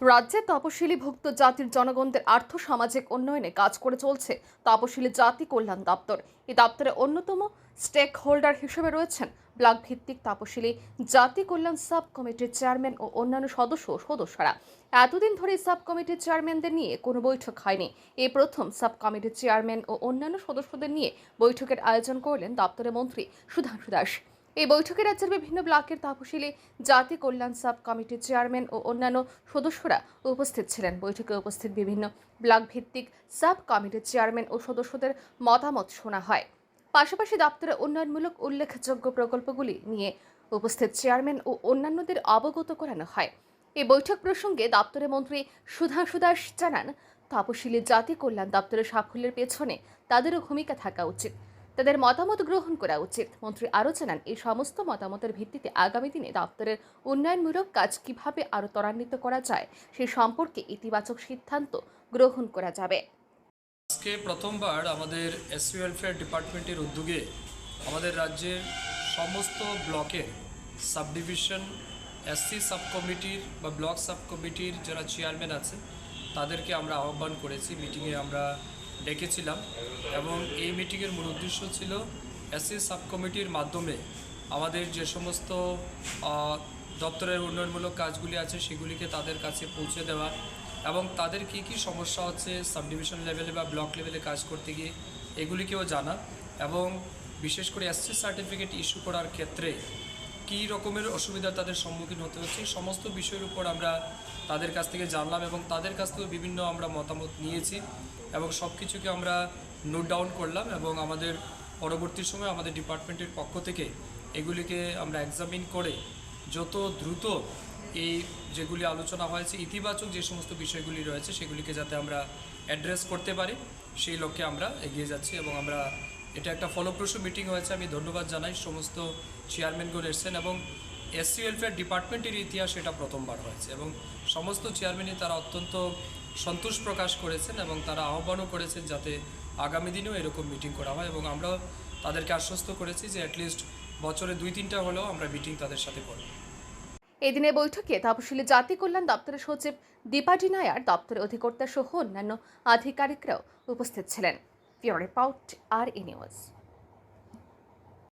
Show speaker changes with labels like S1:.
S1: রাজ্যে তপশিলি ভুক্ত জাতির জনগণদের আর্থ সামাজিক উন্নয়নে কাজ করে চলছে তপশিলি জাতি কল্যাণ দপ্তর। এই দপ্তরের অন্যতম স্টেক হোল্ডার হিসেবে রয়েছেন ব্লক ভিত্তিক তপশিলি জাতি কল্যাণ সাব কমিটির চেয়ারম্যান ও অন্যান্য সদস্য সদস্যরা। এতদিন ধরে সাব কমিটির চেয়ারম্যানদের নিয়ে কোনো বৈঠক হয়নি। এই প্রথম সাব কমিটির চেয়ারম্যান ও অন্যান্য সদস্যদের নিয়ে বৈঠকের আয়োজন করলেন দপ্তরের মন্ত্রী সুধাংশু দাস। এই বৈঠকে রাজ্যের বিভিন্ন ব্লকের তপশিলি জাতি কল্যাণ সাব কমিটির চেয়ারম্যান ও অন্যান্য সদস্যরা উপস্থিত ছিলেন। বৈঠকে উপস্থিত বিভিন্ন ব্লক ভিত্তিক সাব কমিটির চেয়ারম্যান ও সদস্যদের মতামত শোনা হয়। পাশাপাশি দপ্তরের উন্নয়নমূলক উল্লেখযোগ্য প্রকল্পগুলি নিয়ে উপস্থিত চেয়ারম্যান ও অন্যান্যদের অবগত করানো হয়। এই বৈঠক প্রসঙ্গে দপ্তরের মন্ত্রী সুধাংশু দাস জানান তপশিলি জাতি কল্যাণ দপ্তরের সাফল্যের পেছনে তাদেরও ভূমিকা থাকা উচিত। তাদের মতামত গ্রহণ করা উচিত। মন্ত্রী আরও জানান, এই সমস্ত মতামতের ভিত্তিতে আগামী দিনে দপ্তরের উন্নয়নমূলক কাজ কীভাবে আরও ত্বরান্বিত করা যায়, সে সম্পর্কে ইতিবাচক সিদ্ধান্ত গ্রহণ করা যাবে।
S2: আজকে প্রথমবার আমাদের এসসি ওয়েলফেয়ার ডিপার্টমেন্টের উদ্যোগে আমাদের রাজ্যের সমস্ত ব্লকের সাব ডিভিশন এসসি সাব কমিটির বা ব্লক সাব কমিটির যারা চেয়ারম্যান আছে, তাদেরকে আমরা আহ্বান করেছি, মিটিংয়ে আমরা ডেকেছিলাম এবং এই মিটিংয়ের মূল উদ্দেশ্য ছিল এসসি সাব কমিটির মাধ্যমে আমাদের যে সমস্ত দপ্তরের উন্নয়নমূলক কাজগুলি আছে সেগুলিকে তাদের কাছে পৌঁছে দেওয়া এবং তাদের কি কি সমস্যা হচ্ছে সাব ডিভিশন লেভেলে বা ব্লক লেভেলে কাজ করতে গিয়ে এগুলিকেও জানা এবং বিশেষ করে এসসি সার্টিফিকেট ইস্যু করার ক্ষেত্রে কী রকমের অসুবিধা তাদের সম্মুখীন হতে হচ্ছে সমস্ত বিষয়ের উপর আমরা তাদের কাছ থেকে জানলাম এবং তাদের কাছ থেকেও বিভিন্ন আমরা মতামত নিয়েছি এবং সব কিছুকে আমরা নোট ডাউন করলাম এবং আমাদের পরবর্তী সময় আমাদের ডিপার্টমেন্টের পক্ষ থেকে এগুলিকে আমরা এক্সামিন করে যত দ্রুত এই যেগুলি আলোচনা হয়েছে, ইতিবাচক যে সমস্ত বিষয়গুলি রয়েছে সেগুলিকে যাতে আমরা অ্যাড্রেস করতে পারি, সেই লক্ষ্যে আমরা এগিয়ে যাচ্ছি এবং আমরা এটা একটা ফলপ্রসূ মিটিং হয়েছে, আমি ধন্যবাদ জানাই। সমস্ত চেয়ারম্যানগুলো এসেছেন এবং এসসি ওয়েলফেয়ার ডিপার্টমেন্টের ইতিহাস এটা প্রথমবার হয়েছে এবং সমস্ত চেয়ারম্যানই তারা অত্যন্ত সন্তোষ প্রকাশ করেছেন এবং তারা আহ্বানও করেছেন যাতে আগামী দিনেও এরকম মিটিং করা হয় এবং আমরাও তাদেরকে আশ্বস্ত করেছি যে অ্যাটলিস্ট বছরে দুই, তিনটা হলেও আমরা মিটিং তাদের সাথে করব।
S1: এদিনের বৈঠকে তপশিলি জাতি কল্যাণ দপ্তরের সচিব দীপাটি নায়ার দপ্তরের অধিকর্তা সহ অন্যান্য আধিকারিকরাও উপস্থিত ছিলেন। Furipot are universe.